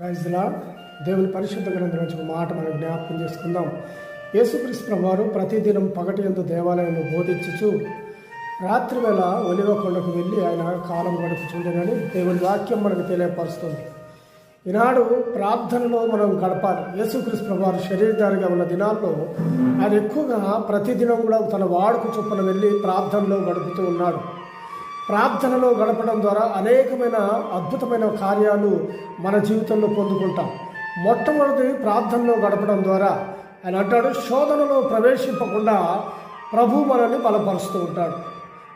రైజ్లా దేవుని పరిశుద్ధ గ్రంథం నుంచి ఒక మాట మనం జ్ఞాపకం చేసుకుందాం. యేసుక్రీస్తు వారు ప్రతిదినం పగటి ఎందు దేవాలయంలో బోధించుచు రాత్రివేళ ఒలివ కొండకు వెళ్ళి ఆయన కాలం గడుపుచుండేనని దేవుని వాక్యం మనకు తెలియపరుస్తుంది. ఈనాడు ప్రార్థనలో మనం గడపాలి. యేసుక్రీస్తు వారు శరీరధారిగా ఉన్న దినాల్లో ఆయన ఎక్కువగా ప్రతిదినం కూడా తన వాడుకు చొప్పున వెళ్ళి ప్రార్థనలో గడుపుతూ ఉన్నాడు. ప్రార్థనలో గడపడం ద్వారా అనేకమైన అద్భుతమైన కార్యాలు మన జీవితంలో పొందుకుంటాం. మొట్టమొదటి ప్రార్థనలో గడపడం ద్వారా ఆయన అంటాడు శోధనలో ప్రవేశింపకుండా ప్రభు మనల్ని బలపరుస్తూ ఉంటాడు.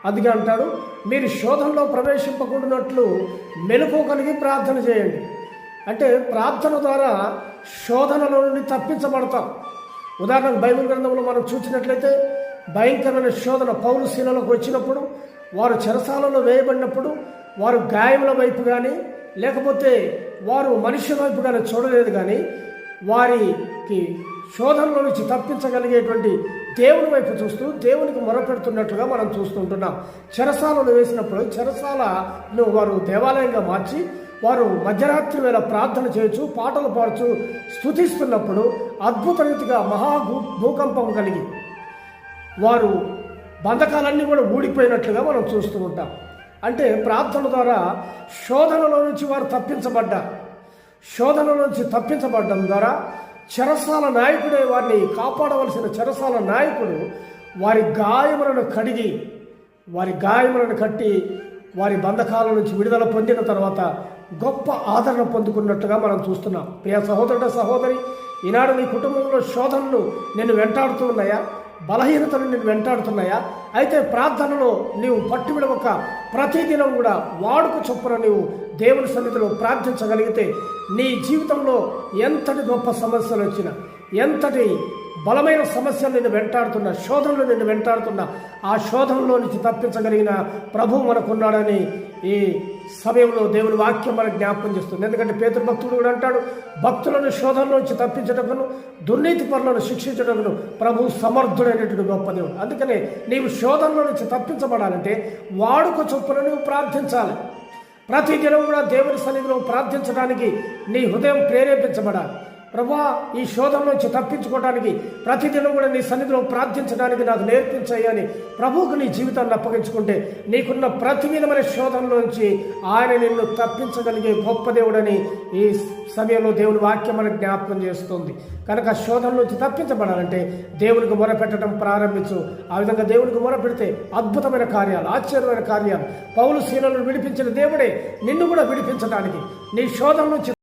అందుకే అంటాడు మీరు శోధనలో ప్రవేశింపకుండానట్లు మెలకు కలిగి ప్రార్థన చేయండి. అంటే ప్రార్థన ద్వారా శోధనలో నుండి తప్పించబడతాం. ఉదాహరణకు బైబిల్ గ్రంథంలో మనం చూసినట్లయితే భయంకరమైన శోధన పౌరు వచ్చినప్పుడు వారు చెరసాలలో వేయబడినప్పుడు వారు గాయముల వైపు కానీ లేకపోతే వారు మనిషి వైపు కానీ చూడలేదు కానీ వారికి శోధనలో నుంచి తప్పించగలిగేటువంటి దేవుని వైపు చూస్తూ దేవునికి మొరపెడుతున్నట్లుగా మనం చూస్తుంటున్నాం చెరసాలను వేసినప్పుడు చెరసాలను వారు దేవాలయంగా మార్చి వారు మధ్యరాత్రి వేళ ప్రార్థన చేయొచ్చు పాటలు పాడుచు స్థుతిస్తున్నప్పుడు అద్భుత రీతిగా మహా భూ- భూకంపం కలిగి వారు బంధకాలన్నీ కూడా ఊడిపోయినట్లుగా మనం చూస్తూ ఉంటాం. అంటే ప్రార్థన ద్వారా శోధనలో నుంచి వారు తప్పించబడ్డారు. శోధన నుంచి తప్పించబడడం ద్వారా చెరసాల నాయకుడే వారిని కాపాడవలసిన చెరసాల నాయకుడు వారి గాయములను కడిగి వారి గాయములను కట్టి వారి బంధకాల నుంచి విడుదల పొందిన తర్వాత గొప్ప ఆదరణ పొందుకున్నట్టుగా మనం చూస్తున్నాం. ప్రియ సహోదరుడ సహోదరి ఈనాడు నీ కుటుంబంలో శోధనలు నిన్ను వెంటాడుతూ ఉన్నాయా? బలహీనతలు నేను వెంటాడుతున్నాయా? అయితే ప్రార్థనలో నీవు పట్టువిడవక ప్రతిదినం కూడా వాడుక చొప్పున నీవు దేవుని సన్నిధిలో ప్రార్థించగలిగితే నీ జీవితంలో ఎంతటి గొప్ప సమస్యలు వచ్చినా ఎంతటి బలమైన సమస్యలు నిన్ను వెంటాడుతున్న శోధనలు నిన్ను వెంటాడుతున్న ఆ శోధనలో నుంచి తప్పించగలిగిన ప్రభు మనకున్నాడని ఈ సమయంలో దేవుని వాక్యం మనకు జ్ఞాపకం చేస్తుంది. ఎందుకంటే పేతురు భక్తుడు కూడా అంటాడు భక్తులను శోధనలో నుంచి తప్పించటకును దుర్నీతి పనులను శిక్షించటకును ప్రభు సమర్థుడైనటువంటి గొప్ప దేవుడు. అందుకనే నీవు శోధనలో నుంచి తప్పించబడాలంటే వాడుక చొప్పున నువ్వు ప్రార్థించాలి. ప్రతిదినం కూడా దేవుని సన్నిధిలో ప్రార్థించడానికి నీ హృదయం ప్రేరేపించబడాలి. ప్రభా ఈ శోధం నుంచి తప్పించుకోవడానికి ప్రతిదినం కూడా నీ సన్నిధిలో ప్రార్థించడానికి నాకు నేర్పించాయని ప్రభువుకు నీ జీవితాన్ని అప్పగించుకుంటే నీకున్న ప్రతి విధమైన శోధనలోంచి ఆయన నిన్ను తప్పించగలిగే గొప్ప దేవుడని ఈ సమయంలో దేవుని వాక్యం మనకు జ్ఞాపకం చేస్తుంది. కనుక శోధం నుంచి తప్పించబడాలంటే దేవునికి మొరపెట్టడం ప్రారంభించు. ఆ విధంగా దేవునికి మొరపెడితే అద్భుతమైన కార్యాలు ఆశ్చర్యమైన కార్యాలు. పౌలు సీనలను విడిపించిన దేవుడే నిన్ను కూడా విడిపించడానికి నీ శోధం నుంచి